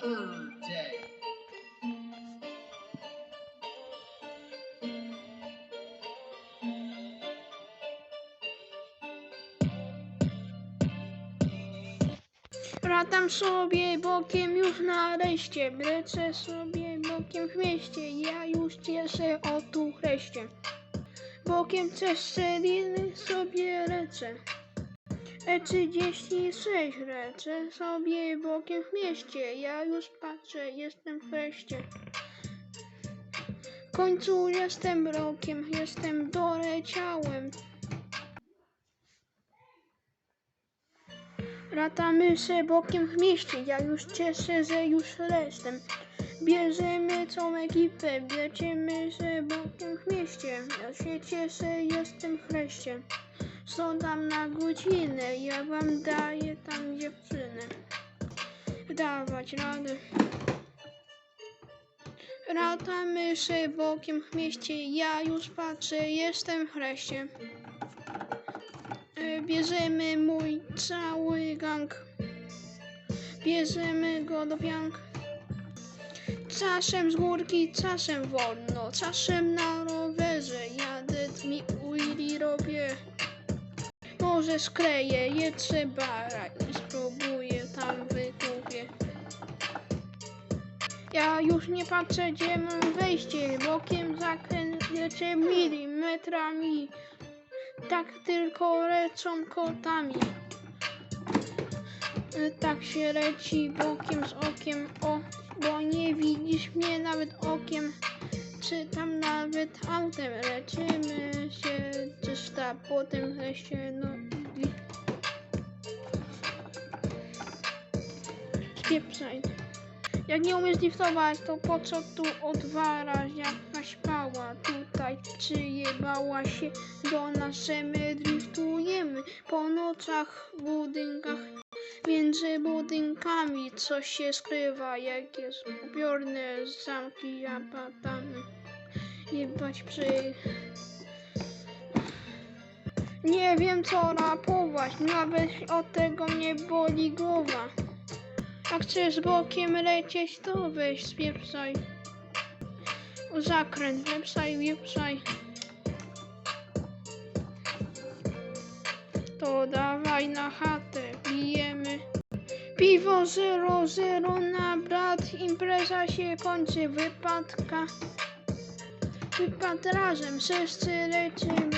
third day. Latam sobie bokiem już nareszcie, lecę sobie bokiem w mieście, ja już cieszę o tu chreście. Bokiem przez Seliny sobie lecę. E36 lecę sobie bokiem w mieście, ja już patrzę, jestem w chreście. W końcu jestem rokiem, jestem doleciałem. Latamy się bokiem w mieście, ja już cieszę, że już jestem. Bierzemy całą ekipę, lecimy się bokiem w mieście. Ja się cieszę, jestem w chreście. Są tam na godzinę, ja wam daję tam dziewczynę. Dawać radę. Latamy bokiem w mieście, ja już patrzę, jestem w chreście. E, Bierzemy mój cały gang. Bierzemy go do piank. Czasem z górki, czasem wolno, czasem na rowerze jadę mi Willy robię. Może skleję je trzeba spróbuję tam wykupię. Ja już nie patrzę, gdzie mam wejście, bokiem zakręcę milimetrami. Tak tylko lecą kotami. Tak się leci bokiem z okiem, o, bo nie widzisz mnie nawet okiem. Czy tam nawet autem leczymy się 300, potem się no i... Spieprzaj. Jak nie umiesz driftować, to po co tu odwalasz jakaś pała tutaj? Przyjebała się do nas, że my driftujemy po nocach w budynkach. Między budynkami coś się skrywa, jak jest upiorne zamki apatamy. Jebać przy... Nie wiem co rapować, nawet od tego mnie boli głowa. Jak chcesz bokiem lecieć, to weź spieprzaj. Zakręt, wepsaj, wieprzaj. To dawaj na chatę, bijemy. Piwo 00 na brat, impreza się kończy, wypadka. Wypad razem, wszyscy lecimy